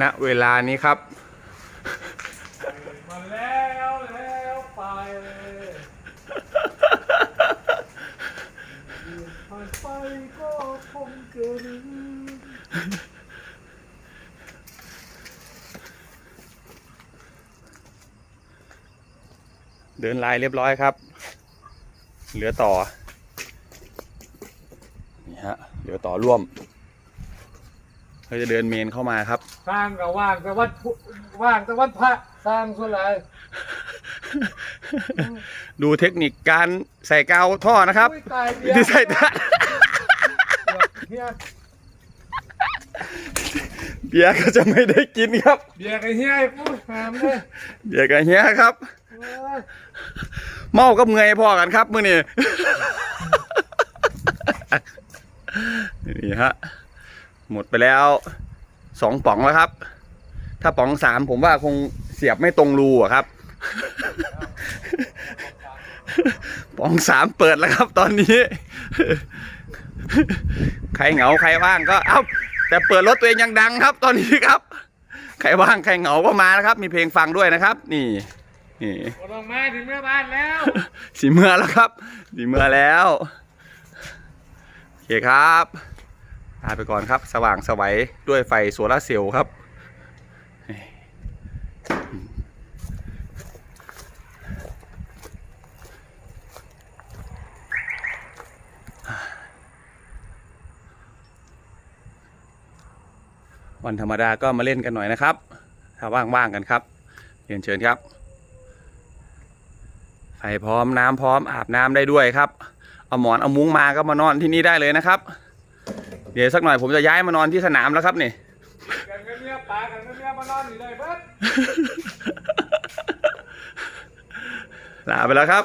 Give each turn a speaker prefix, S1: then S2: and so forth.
S1: ณเวลานี้ครับ
S2: มาแล้วแล้วไปผ่านไปก็คงเกิน
S1: เดินลายเรียบร้อยครับ เหลือต่อ นี่ฮะ เหลือต่อร่วม เราจะเดินเมนเข้ามาครับ
S2: สร้างกับว่างแต่วัดพุว่างแต่วัดพระสร้างส่วนไหน
S1: ดูเทคนิคการใส่กาวท่อนะครับ
S2: อุ้ยตายเบียร์
S1: ที่ใส่ท่า
S2: เบียร์
S1: เบียร์ก็จะไม่ได้กินครับ
S2: เบียร์ไอ้เฮียไอ้พูดหามเลย
S1: เบียร์กับเฮียครับ
S2: เอ้ย
S1: เมากับเงยพอกันครับมือนี่นี่ฮะ หมดไปแล้วสองป๋องแล้วครับ ถ้าป๋องสามผมว่าคงเสียบไม่ตรงรูอะครับ ป๋องสามเปิดแล้วครับ ตอนนี้ ใครเหงาใครว่างก็เอ้าแต่เปิดรถตัวเองยังดังครับ ตอนนี้ครับ ใครว่างใครเหงาก็มานะครับ มีเพลงฟังด้วยนะครับ นี่นี่
S2: หมดออกมาถึงแม่บ้านแล้ว
S1: สีเมื่อแล้วครับสีเมื่อแล้วโอเคครับ ลาไปก่อนครับ สว่างสวัยด้วยไฟโซลาเซลล์ครับวันธรรมดาก็มาเล่นกันหน่อยนะครับ ถ้าว่างๆกันครับเรียนเชิญครับ ไฟพร้อมน้ำพร้อมอาบน้ำได้ด้วยครับ เอาหมอนเอามุ้งมาก็มานอนที่นี่ได้เลยนะครับ เดี๋ยวสักหน่อยผมจะย้ายมานอนที่สนามแล้วครับนี่
S2: กันเงียบปลากันเงียบมานอนอยู่เลยเบิด
S1: ลาไปแล้วครับ